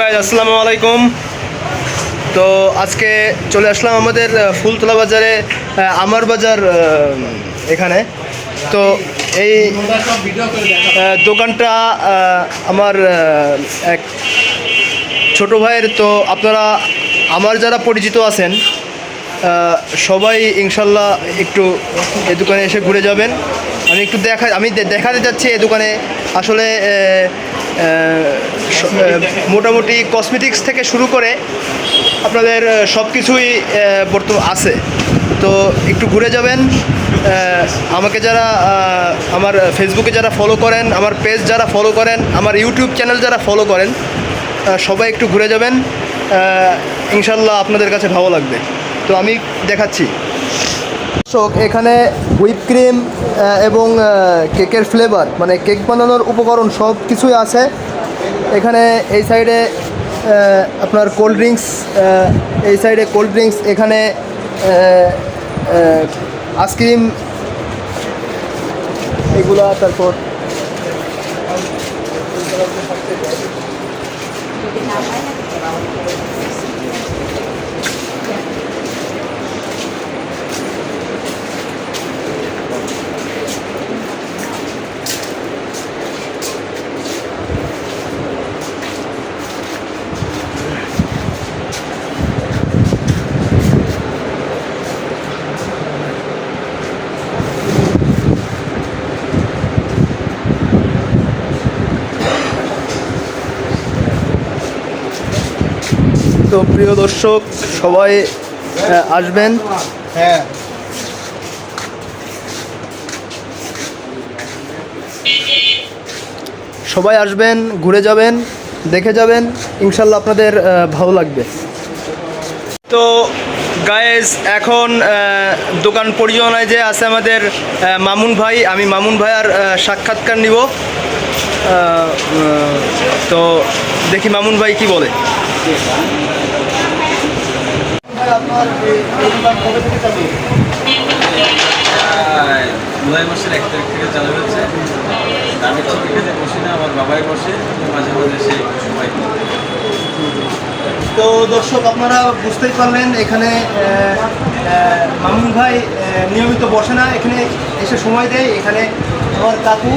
আসসালামু আলাইকুম। তো আজকে চলে আসলাম আমাদের ফুলতলা বাজারে আমার বাজার এখানে। তো এই দোকানটা আমার এক ছোট ভাইয়ের। তো আপনারা, আমার যারা পরিচিত আছেন সবাই ইনশাল্লাহ একটু এই দোকানে এসে ঘুরে যাবেন। আমি একটু দেখা, আমি দেখাতে যাচ্ছি এই দোকানে। আসলে মোটামুটি কসমেটিক্স থেকে শুরু করে আপনাদের সব কিছুই বর্তমান আছে। তো একটু ঘুরে যাবেন। আমাকে যারা আমার ফেসবুকে যারা ফলো করেন, আমার পেজ যারা ফলো করেন, আমার ইউটিউব চ্যানেল যারা ফলো করেন সবাই একটু ঘুরে যাবেন। ইনশাল্লাহ আপনাদের কাছে ভালো লাগবে। তো আমি দেখাচ্ছি। দর্শক, এখানে হুইপ ক্রিম এবং কেকের ফ্লেভার মানে কেক বানানোর উপকরণ সব কিছুই আছে। এখানে এই সাইডে আপনার কোল্ড ড্রিঙ্কস এই সাইডে কোল্ড ড্রিঙ্কস এখানে আইসক্রিম এগুলা, তারপর তো প্রিয় দর্শক, সবাই আসবেন। হ্যাঁ সবাই আসবেন, ঘুরে যাবেন, দেখে যাবেন। ইনশাল্লাহ আপনাদের ভালো লাগবে। তো গায়েস এখন দোকান পরিচালনায় যে আছে আমাদের মামুন ভাই, আমি মামুন ভাইয়ার সাক্ষাৎকার নিব। তো দেখি মামুন ভাই কি বলে। জুলাই মাসের এক তারিখ থেকে চালু হচ্ছে। আমি তো খেতে বসি না আমার বাবাই বসে মাঝে মাঝে সে সময় তো দর্শক আপনারা বুঝতেই পারলেন এখানে মামুন ভাই নিয়মিত বসে না। এখানে এসে সময় দেয়। এখানে আমার কাকু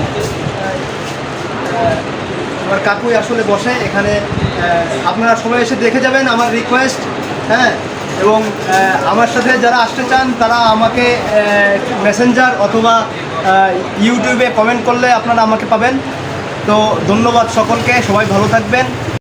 আমার কাকুই আসলে বসে, এখানে আপনারা সবাই এসে দেখে যাবেন আমার রিকোয়েস্ট হ্যাঁ? এবং আমার সাথে যারা আসতে চান, তারা আমাকে মেসেঞ্জার অথবা ইউটিউবে কমেন্ট করলে আপনারা আমাকে পাবেন। তো ধন্যবাদ সকলকে, সবাই ভালো থাকবেন।